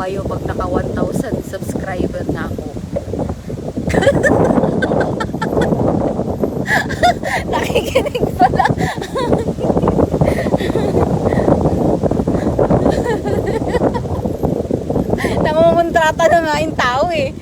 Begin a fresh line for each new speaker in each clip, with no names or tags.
kayo pag naka 1,000 subscriber na ako. Nakikinig pala. Nangungontrata na nga yung tao eh.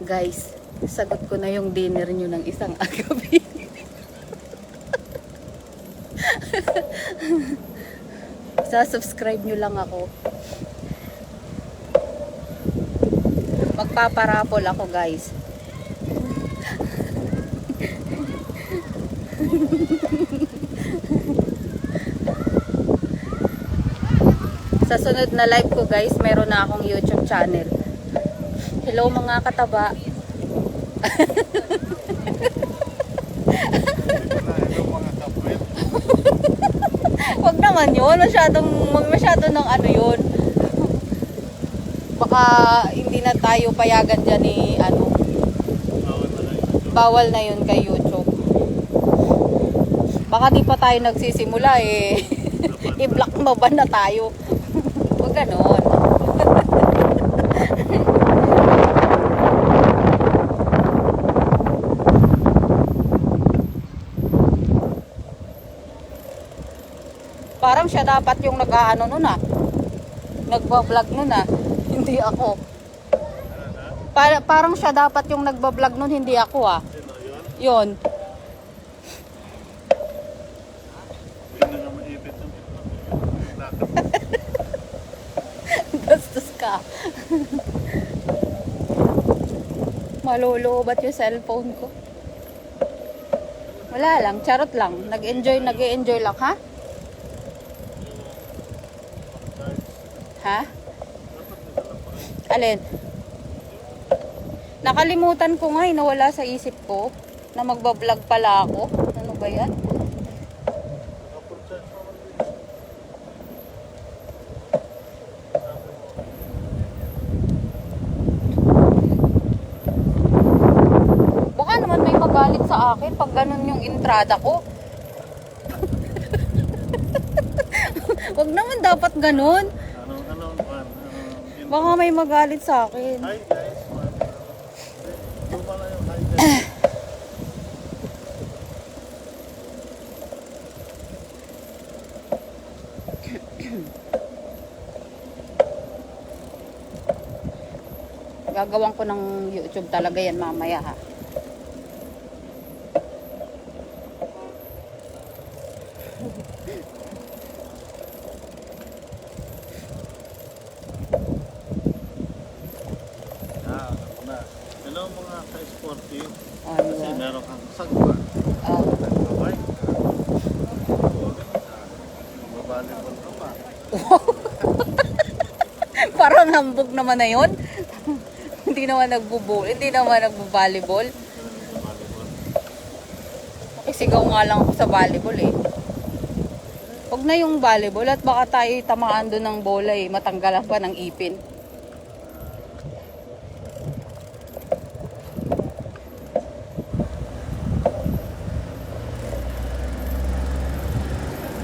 Guys, sagot ko na yung dinner nyo ng isang agabi. Sa-subscribe nyo lang ako. Magpaparapol ako guys. Sa sunod na live ko guys, meron na akong YouTube channel. Hello mga kataba. Wag naman yun. Masyadong, masyado ng ano yun. Baka hindi na tayo payagan dyan ni ano. Bawal na yun kay YouTube. Baka di pa tayo nagsisimula eh. I-block mo ba na tayo? Huwag ganon. Parang siya dapat yung nag-aano nun ah. Nagba-vlog nun ah. Hindi ako. Para, parang siya dapat yung nagba-vlog nun, hindi ako ah. Yun. Gastos ka. Malulubat yung cellphone ko. Wala lang, charot lang. Nag-enjoy, nag-enjoy lang, ha? Ha? Alin? Nakalimutan ko nga, eh, nawala sa isip ko na magbablog pala ako. Ano ba yan? Baka naman may magalit sa akin pag ganun yung entrada ko. Wag naman dapat ganun. Baka may magalit sa akin.
Hi guys.
Gagawan ko ng YouTube talaga yan mamaya ha.
Ah, ako na. Hello mga ka-sporty.
Ay,
Kasi
wow.
meron kang sagwa.
Ah,
Nagkabay ka. Tuwagan ka. Mabalibol ka pa.
Parang hambog naman na yun. hindi naman nagbubo, hindi naman nagbo-volleyball.
Mabalibol.
Eh, nga lang ako sa volleyball eh. Huwag na yung volleyball at baka tayo tamaan doon ng bola eh. Matanggalan pa ng ipin.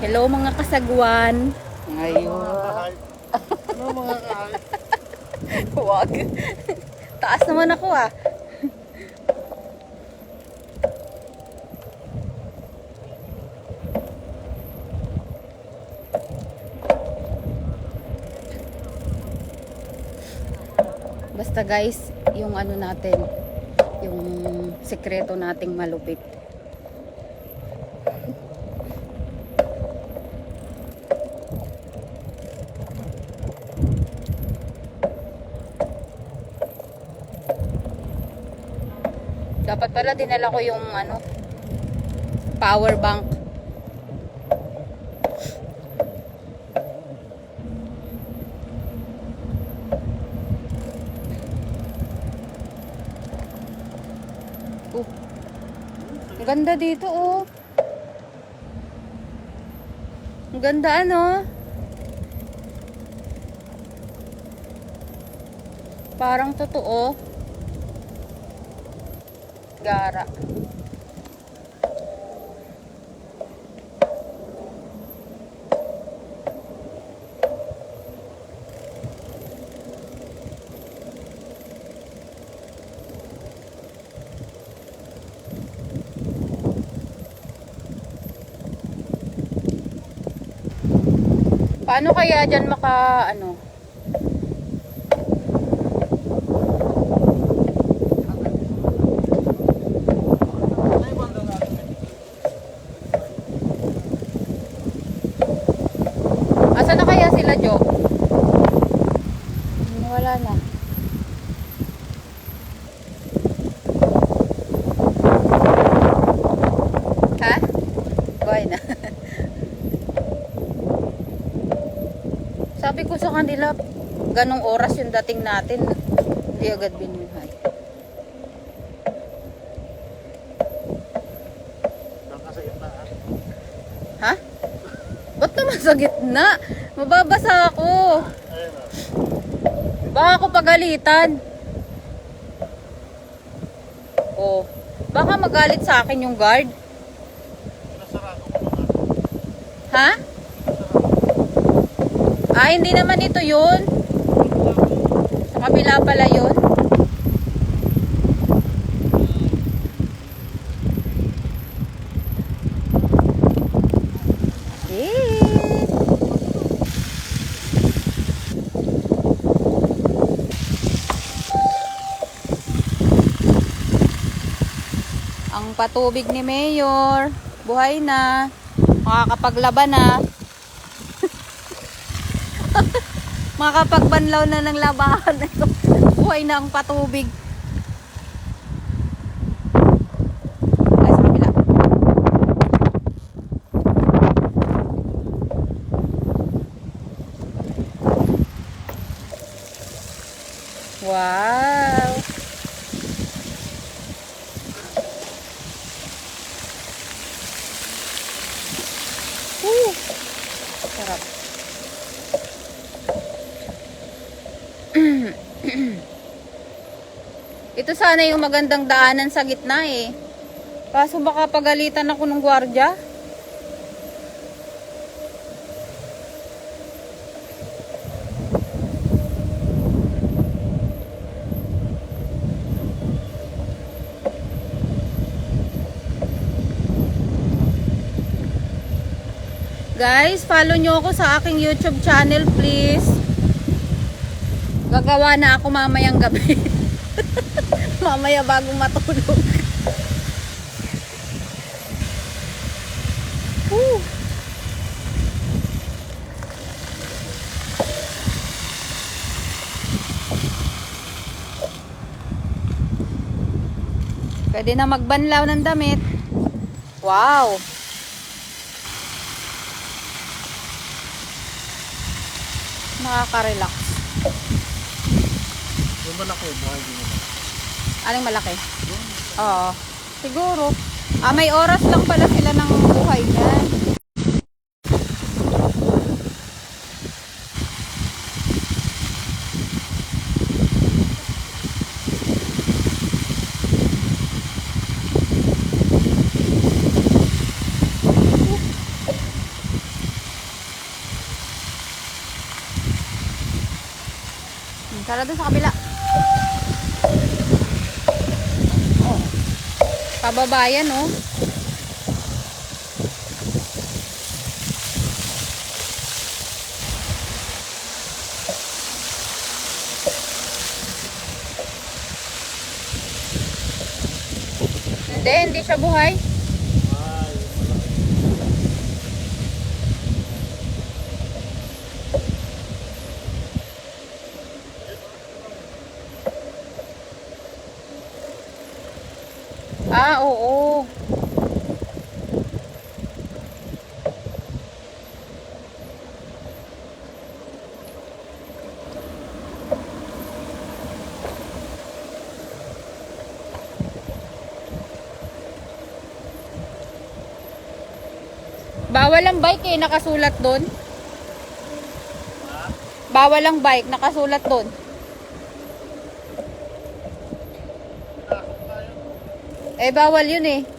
Hello mga kasagwan. Ngayon.
Hi. Ano mga ka-hi?
Huwag. Taas naman ako ah. Basta guys, yung ano natin, yung sekreto nating malupit. Dapat pala dinala ko yung ano, power bank. Oh. Ganda dito oh. Ang ganda ano. Parang totoo gara. Paano kaya dyan maka ano kanila, ganong oras yung dating natin. Hindi agad binuhay.
Ha?
Ba't naman sa gitna? Mababasa ako. Baka ako pagalitan. Oh, baka magalit sa akin yung guard. Ha? Ah, hindi naman ito yun. Sa kabila pala yun. Eh. Ang patubig ni Mayor, buhay na. Makakapaglaban na. Makakapagbanlaw na ng labahan. buhay na ang patubig. Ay, sa kabila. Wow! Woo! Sarap. Ito sana yung magandang daanan sa gitna eh. Kaso baka pagalitan ako ng gwardya. Guys, follow nyo ako sa aking YouTube channel, please. Gagawa na ako mamayang gabi. Mamaya bago matulog. Woo. Pwede na magbanlaw ng damit. Wow! Nakaka-relax.
Malaki, buhay din naman.
Aling malaki? Oo. Siguro. Ah, may oras lang pala sila ng buhay niyan. Hmm, Tara doon sa kabila. Kababayan, oh. Hindi, hindi siya buhay. Ah, oo. Bawal ang bike eh, nakasulat doon. Bawal ang bike, nakasulat doon. Eh, bawal yun eh.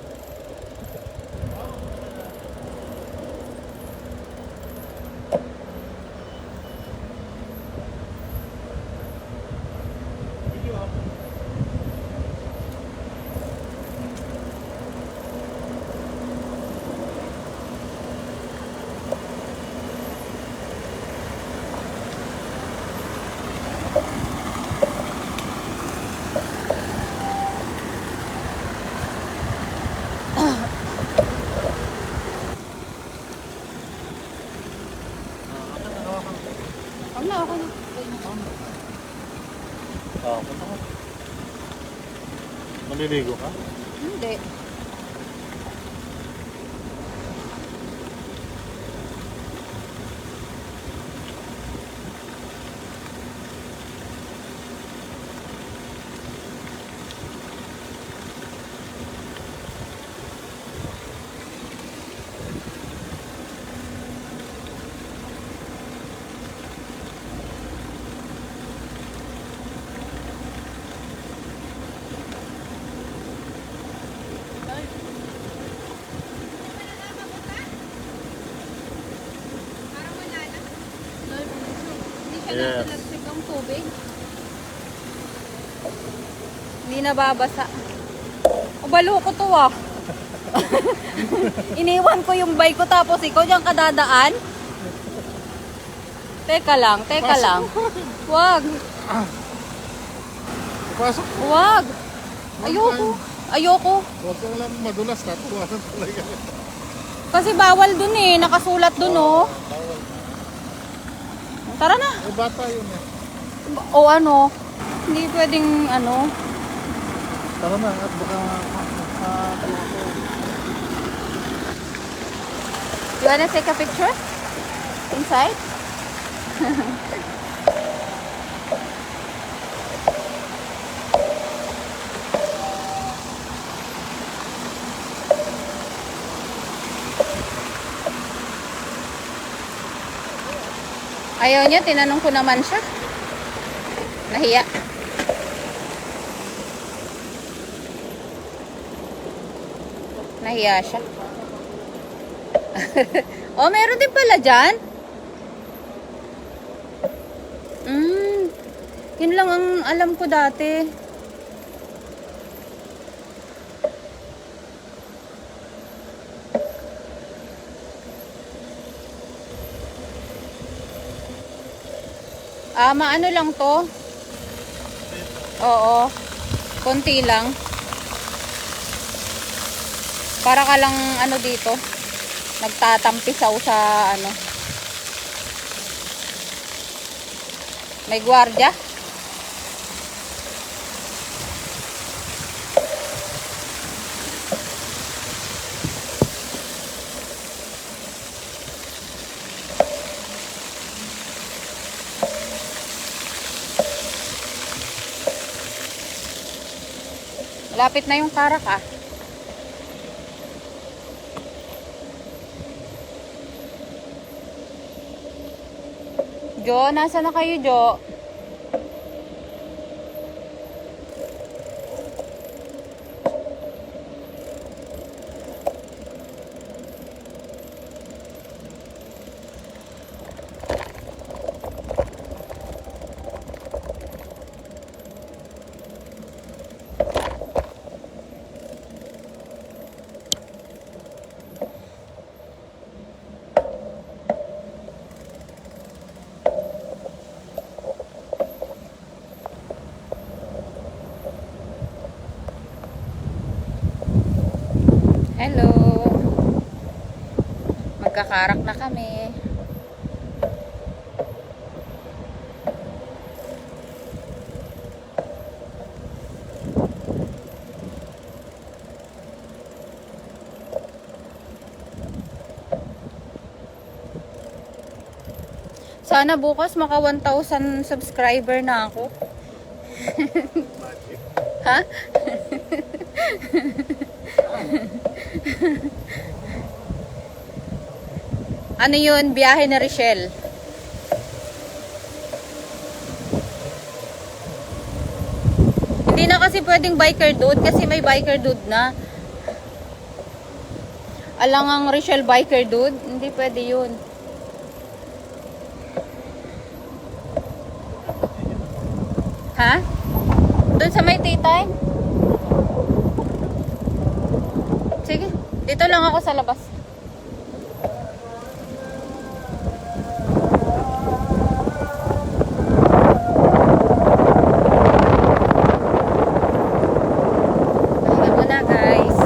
Maliligo ka?
Hindi.
Parang wala na. Hindi siya
Yes.
nasa ang tubig.
Hindi nababasa. O balo ko to ah. Iniwan ko yung bike ko tapos ikaw dyan kadadaan. Teka lang, teka
Pasok.
lang. Wag,
Pasok.
wag. Ayoko. Ayoko.
Huwag kang lang madulas. Tatawanan talaga.
Kasi bawal dun eh. Nakasulat dun oh.
Bawal.
Tara na.
Eh, bata yun eh.
O ano. Hindi pwedeng ano.
Tara na. At baka... ah,
You wanna take a picture? Inside? Ayaw niya, tinanong ko naman siya. Nahiya. Nahiya siya. oh, meron din pala dyan. Mm, yun lang ang alam ko dati. Ah, maano lang to? Oo. Konti lang. Para ka lang ano dito. Nagtatampisaw sa ano. May gwardiya. Lapit na yung karak ah. Jo, nasa na kayo, Jo? Hello. Magkakarak na kami. Sana bukas maka 1,000 subscriber na ako. ha? Ano yun? Biyahe na Richelle. Hindi na kasi pwedeng biker dude kasi may biker dude na. Alangang Richelle biker dude, hindi pwede yun. Ha? Doon sa may titay? Sige, dito lang ako sa labas. Pahinga muna guys.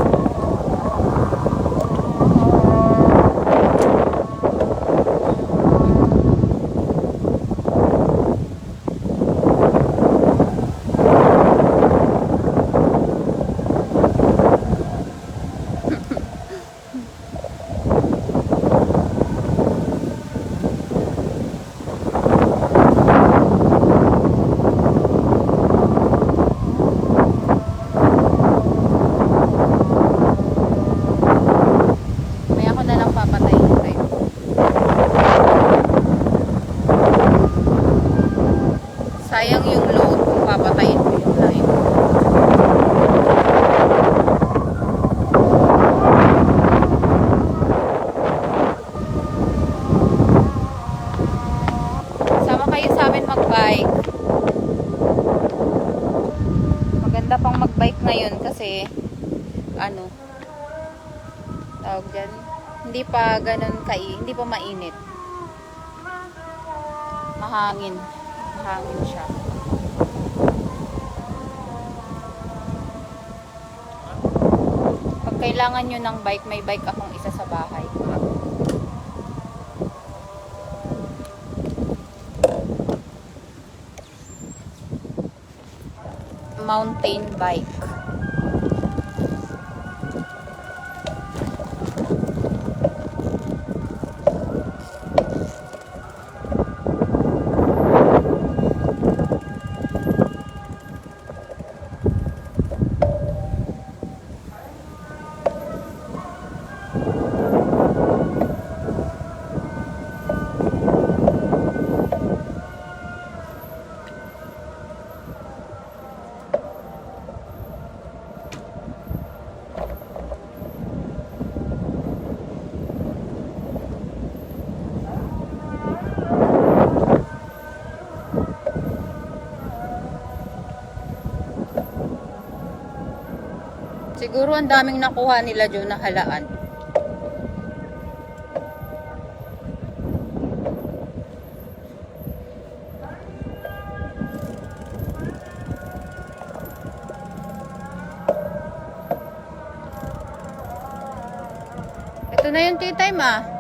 Kasi ano tawag dyan hindi pa ganun kai hindi pa mainit. Mahangin. Mahangin siya. Pag kailangan nyo ng bike may bike akong isa sa bahay. Mountain bike Siguro ang daming nakuha nila dyan na halaan. Ito na yung tea time ah.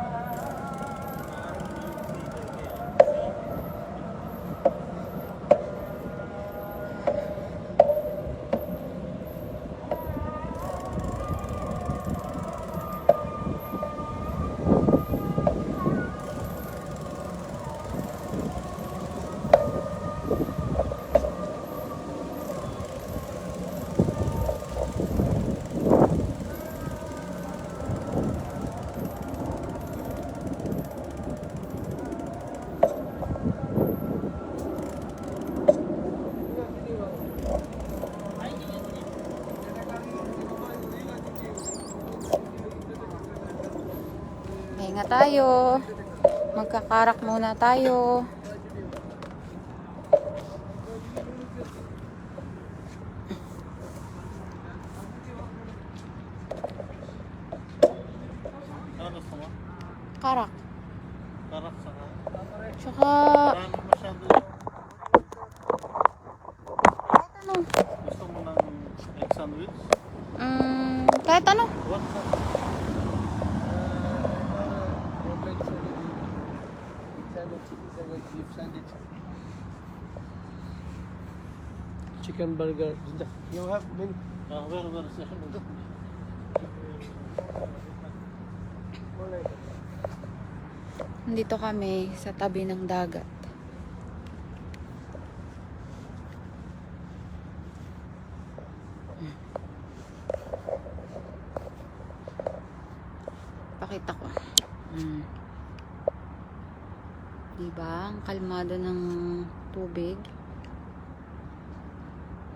Tayo. Magkakarak muna tayo. Karak.
Karak sa ka.
Tsaka,
Marami masyado yung
kahit ano.
gusto mo ng egg sandwich?
Mm, kahit ano.
What ka?
Chicken burger. You have milk.
Ah, where, where is it?
Nandito kami sa tabi ng dagat. Pakita ko. Mm. Diba? Ang kalmado ng tubig.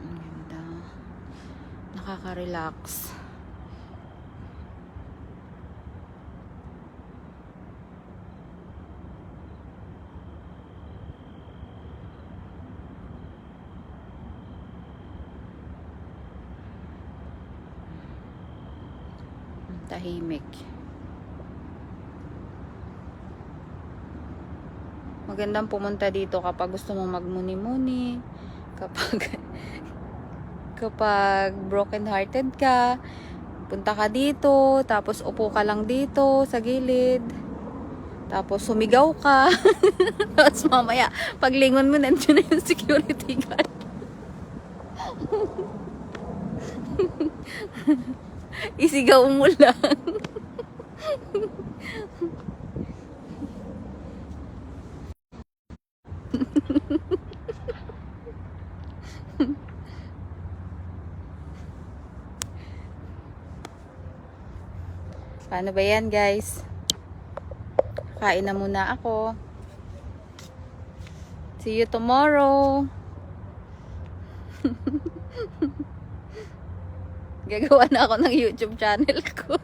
Ang ganda. Nakaka-relax. Ang tahimik. Magandang pumunta dito kapag gusto mong magmuni-muni, kapag kapag broken hearted ka, punta ka dito, tapos upo ka lang dito sa gilid. Tapos sumigaw ka. tapos mamaya, paglingon mo, nandiyan na yung security guard. Isigaw mo lang. Paano ba yan, guys? Kain na muna ako. See you tomorrow. Gagawa na ako ng YouTube channel ko.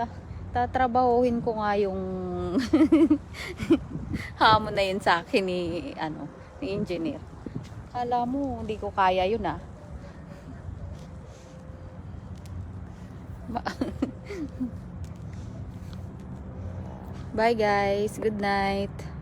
Ta- tatrabahuhin ko nga yung hamon na yun sa akin ni ano, ni engineer. Kala mo, hindi ko kaya yun ah. Bye guys. Good night.